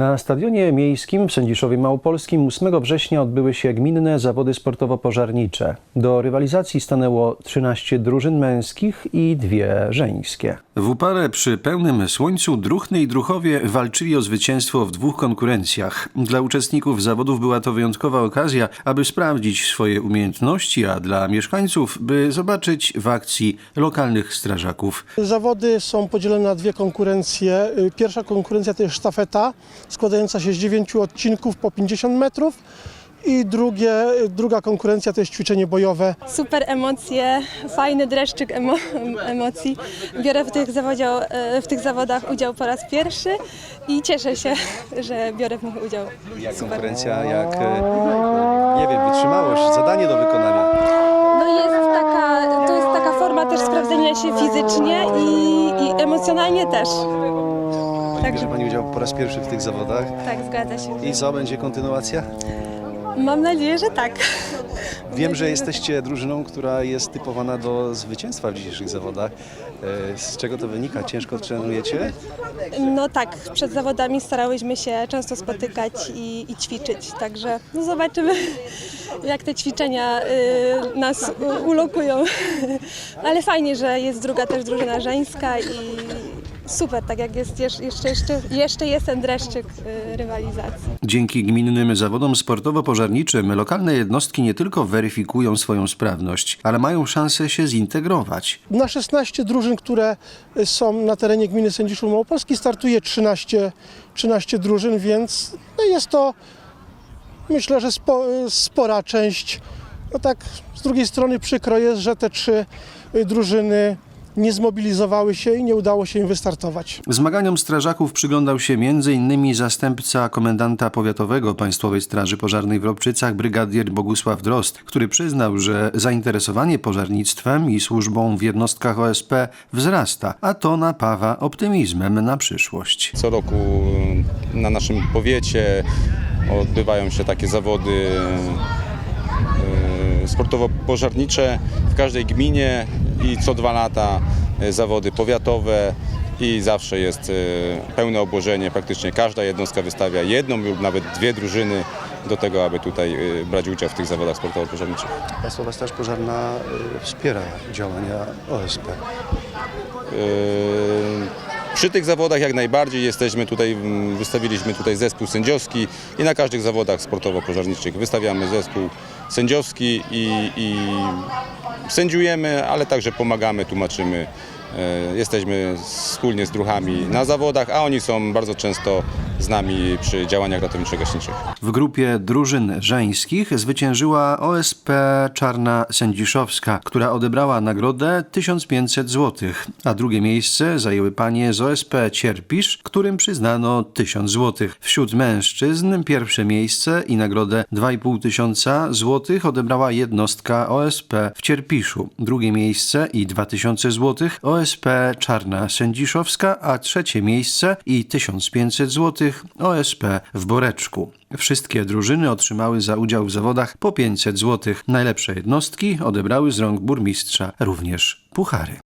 Na stadionie miejskim w Sędziszowie Małopolskim 8 września odbyły się gminne zawody sportowo-pożarnicze. Do rywalizacji stanęło 13 drużyn męskich i dwie żeńskie. W uparę przy pełnym słońcu Druchny i Druchowie walczyli o zwycięstwo w dwóch konkurencjach. Dla uczestników zawodów była to wyjątkowa okazja, aby sprawdzić swoje umiejętności, a dla mieszkańców, by zobaczyć w akcji lokalnych strażaków. Zawody są podzielone na dwie konkurencje. Y, Pierwsza konkurencja to jest sztafeta, składająca się z dziewięciu odcinków po 50 metrów. I drugie, druga konkurencja to jest ćwiczenie bojowe. super emocje, fajny dreszczyk emo emocji. Biorę w tych, w tych zawodach udział po raz pierwszy i cieszę się, że biorę w nich udział. Jak konkurencja, jak, e, nie wiem, wytrzymałość, zadanie do wykonania. No jest taka, to jest taka forma też sprawdzenia się fizycznie i, i emocjonalnie też. Bierze Także Pani udział po raz pierwszy w tych zawodach. tak, zgadza się. I co, będzie kontynuacja? Mam nadzieję, że tak. Wiem, że jesteście drużyną, która jest typowana do zwycięstwa w dzisiejszych zawodach. E, Z czego to wynika? Ciężko trenujecie? No tak, przed zawodami starałyśmy się często spotykać i, i ćwiczyć, także no zobaczymy, jak te ćwiczenia y, nas ulokują. Ale fajnie, że jest druga też drużyna żeńska i super, tak jak jest jeszcze, jeszcze, jeszcze, jest ten dreszczyk y, rywalizacji. Dzięki gminnym zawodom sportowo-pożarniczym lokalne jednostki nie tylko weryfikują swoją sprawność, ale mają szansę się zintegrować. Na 16 drużyn, które są na terenie gminy Sędziszów Małopolski startuje 13, 13 drużyn, więc no jest to myślę, że spo, spora część. No tak, z drugiej strony przykro jest, że te trzy drużyny nie zmobilizowały się i nie udało się im wystartować. Zmaganiom strażaków przyglądał się m.in. zastępca komendanta powiatowego Państwowej Straży Pożarnej w Robczycach, brygadier Bogusław Drost, który przyznał, że zainteresowanie pożarnictwem i służbą w jednostkach OSP wzrasta, a to napawa optymizmem na przyszłość. Co roku na naszym powiecie odbywają się takie zawody e, sportowo-pożarnicze w każdej gminie i co dwa lata zawody powiatowe i zawsze jest e, pełne obłożenie. Praktycznie każda jednostka wystawia jedną lub nawet dwie drużyny do tego, aby tutaj e, brać udział w tych zawodach sportowo-pożarniczych. Państwowa Straż Pożarna e, wspiera działania OSP. Przy tych zawodach jak najbardziej jesteśmy tutaj, wystawiliśmy tutaj zespół sędziowski i na każdych zawodach sportowo-pożarniczych wystawiamy zespół sędziowski i, i sędziujemy, ale także pomagamy, tłumaczymy. Yy, Jesteśmy wspólnie z druchami na zawodach, a oni są bardzo często z nami przy działaniach ratowniczo-gaśniczych. W grupie drużyn żeńskich zwyciężyła OSP Czarna Sędziszowska, która odebrała nagrodę 1500 zł, a drugie miejsce zajęły panie z OSP Cierpisz, którym przyznano 1000 zł. Wśród mężczyzn pierwsze miejsce i nagrodę 2,5 tysiąca złotych odebrała jednostka OSP w Cierpiszu, drugie miejsce i 2000 zł OSP Czarna Sędziszowska, a trzecie miejsce i 1500 OSP w Boreczku. Wszystkie drużyny otrzymały za udział w zawodach po 500 zł. Najlepsze jednostki odebrały z rąk burmistrza również puchary.